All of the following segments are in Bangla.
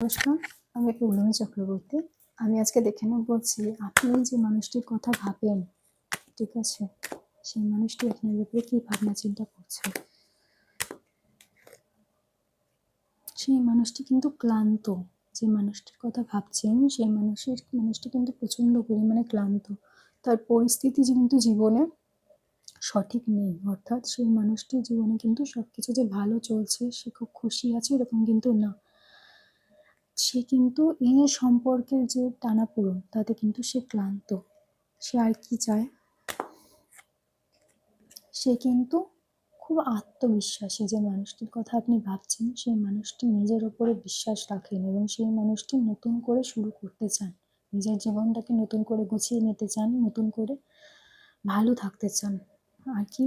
নমস্কার, আমি পৌলমী চক্রবর্তী। আমি আজকে দেখে নেব বলছি আপনি যে মানুষটির কথা ভাবেন, ঠিক আছে? সেই মানুষটি আপনার ব্যাপারে কী ভাবনা চিন্তা করছে? সেই মানুষটি কিন্তু ক্লান্ত। যে মানুষটির কথা ভাবছেন, সেই মানুষের, মানুষটি কিন্তু প্রচণ্ড পরিমাণে ক্লান্ত। তার পরিস্থিতি যে কিন্তু জীবনে সঠিক নেই। অর্থাৎ সেই মানুষটির জীবনে কিন্তু সব কিছু যে ভালো চলছে, সে খুব খুশি আছে এরকম কিন্তু না। সে কিন্তু এ সম্পর্কের যে টানাপোড়েন, তাতে কিন্তু সে ক্লান্ত। সে আর কি চায়? সে কিন্তু খুব আত্মবিশ্বাসী যে মানুষটির কথা আপনি ভাবছেন, সেই মানুষটি নিজের ওপরে বিশ্বাস রাখেন এবং সেই মানুষটি নতুন করে শুরু করতে চান। নিজের জীবনটাকে নতুন করে গুছিয়ে নিতে চান, নতুন করে ভালো থাকতে চান। আর কি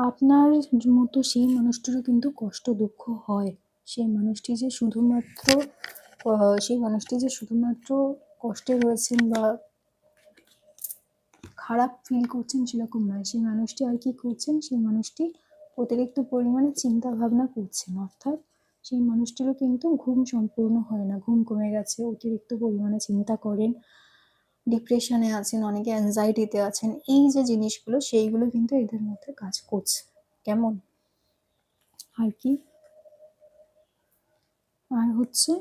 আপনার মতো সেই মানুষটিরও কিন্তু কষ্ট, দুঃখ হয়। সেই মানুষটি যে শুধুমাত্র সেই মানুষটি যে শুধুমাত্র কষ্টে রয়েছেন বা খারাপ ফিল করছেন সেরকম নয়। সেই মানুষটি আর কি করছেন? সেই মানুষটি অতিরিক্ত পরিমাণে চিন্তা ভাবনা করছেন। অর্থাৎ সেই মানুষটিরও কিন্তু ঘুম সম্পূর্ণ হয় না। ঘুম কমে গেছে, অতিরিক্ত পরিমাণে চিন্তা করেন। ডিপ্রেশনে আছেন, অনেকে অ্যাংজাইটিতে আছেন, এই যে জিনিসগুলো, সেইগুলো কিন্তু এদের মধ্যে কাজ করছে। কেমন? আর কি? আর হচ্ছে,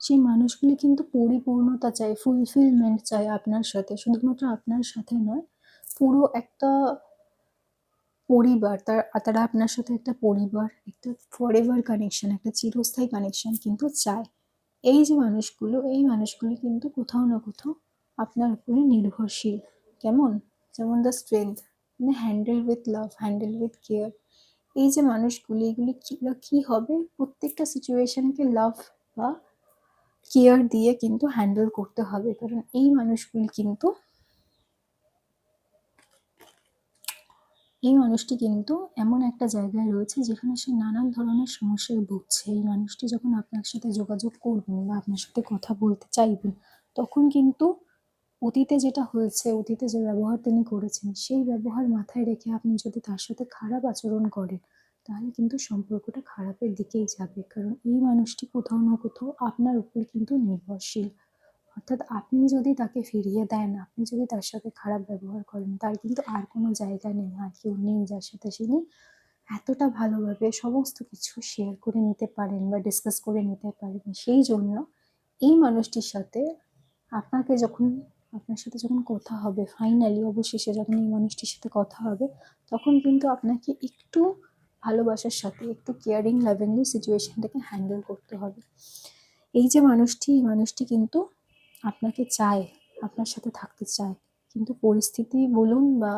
সেই মানুষগুলি কিন্তু পরিপূর্ণতা চায় ফুলফিলমেন্ট চায় আপনার সাথে। শুধুমাত্র আপনার সাথে নয়, পুরো একটা পরিবার, তার, তারা আপনার সাথে একটা পরিবার, একটা ফরএভার কানেকশন একটা চিরস্থায়ী কানেকশন কিন্তু চায়। এই যে মানুষগুলো, এই মানুষগুলি কিন্তু কোথাও না কোথাও আপনার উপরে নির্ভরশীল। কেমন? যেমন দ্য স্ট্রেংথ মানে handle with love handle with care এই যে মানুষগুলি, এগুলি কি- হবে? প্রত্যেকটা সিচুয়েশানকে লাভ বা কেয়ার দিয়ে কিন্তু হ্যান্ডেল করতে হবে। কারণ এই মানুষগুলি কিন্তু, এই মানুষটি কিন্তু এমন একটা জায়গায় রয়েছে যেখানে সে নানান ধরনের সমস্যায় ভুগছে। এই মানুষটি যখন আপনার সাথে যোগাযোগ করবেন বা আপনার সাথে কথা বলতে চাইবেন, তখন কিন্তু অতীতে যেটা হয়েছে, অতীতে যে ব্যবহার তিনি করেছেন, সেই ব্যবহার মাথায় রেখে আপনি যদি তার সাথে খারাপ আচরণ করেন, তাহলে কিন্তু সম্পর্কটা খারাপের দিকেই যাবে। কারণ এই মানুষটি কোথাও না কোথাও আপনার উপর কিন্তু নির্ভরশীল। অর্থাৎ আপনি যদি তাকে ফিরিয়ে দেন, আপনি যদি তার সাথে খারাপ ব্যবহার করেন, তার কিন্তু আর কোনো জায়গা নেই, আর কেউ নেই যার সাথে তিনি এতটা ভালোভাবে সমস্ত কিছু শেয়ার করে নিতে পারেন বা ডিসকাস করে নিতে পারেন, সেই জন্য এই মানুষটির সাথে আপনাকে যখন আপনার সাথে যখন কথা হবে ফাইনালি অবশেষে যখন এই মানুষটির সাথে কথা হবে, তখন কিন্তু আপনাকে একটু ভালোবাসার সাথে, একটু কেয়ারিং লাভিংলি সিচুয়েশনটাকে হ্যান্ডেল করতে হবে। এই যে মানুষটি, এই মানুষটি কিন্তু আপনাকে চায়, আপনার সাথে থাকতে চায়। কিন্তু পরিস্থিতি বলুন বা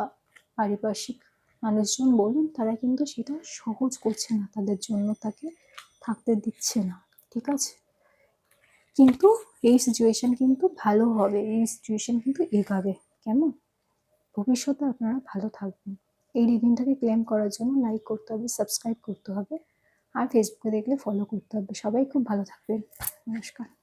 পারিপার্শ্বিক মানুষজন বলুন, তারা কিন্তু সেটা সহজ করছে না, তাদের জন্য তাকে থাকতে দিচ্ছে না, ঠিক আছে? কিন্তু এই সিচুয়েশন কিন্তু ভালো হবে, এই সিচুয়েশন কিন্তু এগাবে। কেমন? ভবিষ্যতে আপনারা ভালো থাকবেন। এই রিভিনটাকে ক্লেম করার জন্য লাইক করতে হবে সাবস্ক্রাইব করতে হবে। আর ফেসবুকে দেখলে ফলো করতে হবে। সবাই খুব ভালো থাকবেন। নমস্কার।